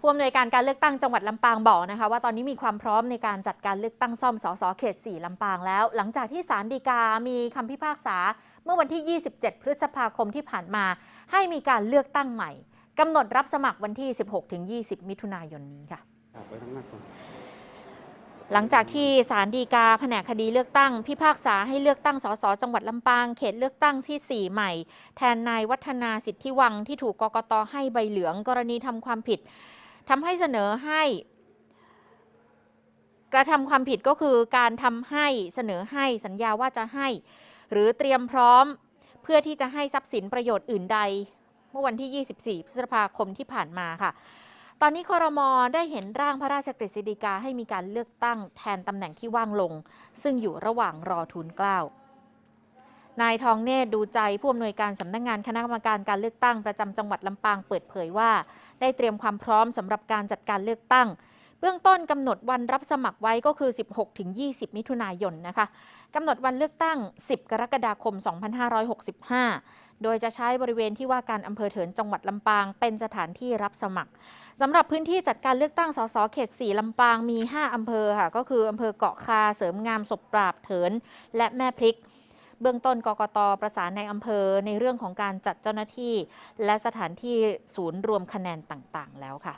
ผู้อำนวยการการเลือกตั้งจังหวัดลำปางบอกนะคะว่าตอนนี้มีความพร้อมในการจัดการเลือกตั้งซ่อมสสเขต 4 ลำปางแล้ว หลังจากที่ศาลฎีกา มีคำพิพากษา เมื่อวันที่ 27 พฤษภาคมที่ผ่านมา ให้มีการเลือกตั้งใหม่กำหนดรับสมัครวันที่ 16-20 มิถุนายนนี้ค่ะครับไปทางหน้าก่อนหลังจากที่ศาลฎีกาแผนกคดีเลือกตั้ง พิพากษาให้เลือกตั้งสสจังหวัดลำปาง เขตเลือกตั้งที่ 4 ใหม่ แทนนายวัฒนาสิทธิวังที่ถูกกกตให้ใบเหลืองกรณีทำความผิด ทำให้เสนอให้ กระทำความผิดก็คือการทำให้เสนอให้สัญญาว่าจะให้ หรือเตรียมพร้อมเพื่อที่จะให้ทรัพย์สินประโยชน์อื่นใด เมื่อวันที่ 24 พฤษภาคมที่ผ่านมาค่ะ ตอนนี้คอรมอได้เห็นร่างพระราชกฤษฎีกาให้มีการเลือกตั้งแทนตำแหน่งที่ว่างลง ซึ่งอยู่ระหว่างรอทูลเกล้า นายทองเนตรดูใจผู้อำนวยการสำนักงงานคณะกรรมการการเลือกตั้งประจำจังหวัดลำปางเปิดเผยว่า ได้เตรียมความพร้อมสำหรับการจัดการเลือกตั้ง เบื้องต้นกำหนดวันรับสมัครไว้ก็คือ 16-20 มิถุนายนนะคะกำหนดวันเลือกตั้ง 10 กรกฎาคม 2565 โดยจะใช้บริเวณที่ว่าการอำเภอเถินจังหวัดลำปาง เป็นสถานที่รับสมัครสำหรับพื้นที่จัดการเลือกตั้งสสเขต 4 ลำปางมี 5อำเภอค่ะก็คืออำเภอเกาะคาเสริมงามศพปราบเถินและแม่พริก เบื้องต้นกกตประสานในอำเภอในเรื่องของการจัดเจ้าหน้าที่ และสถานที่ศูนย์รวมคะแนนต่างๆ แล้วค่ะ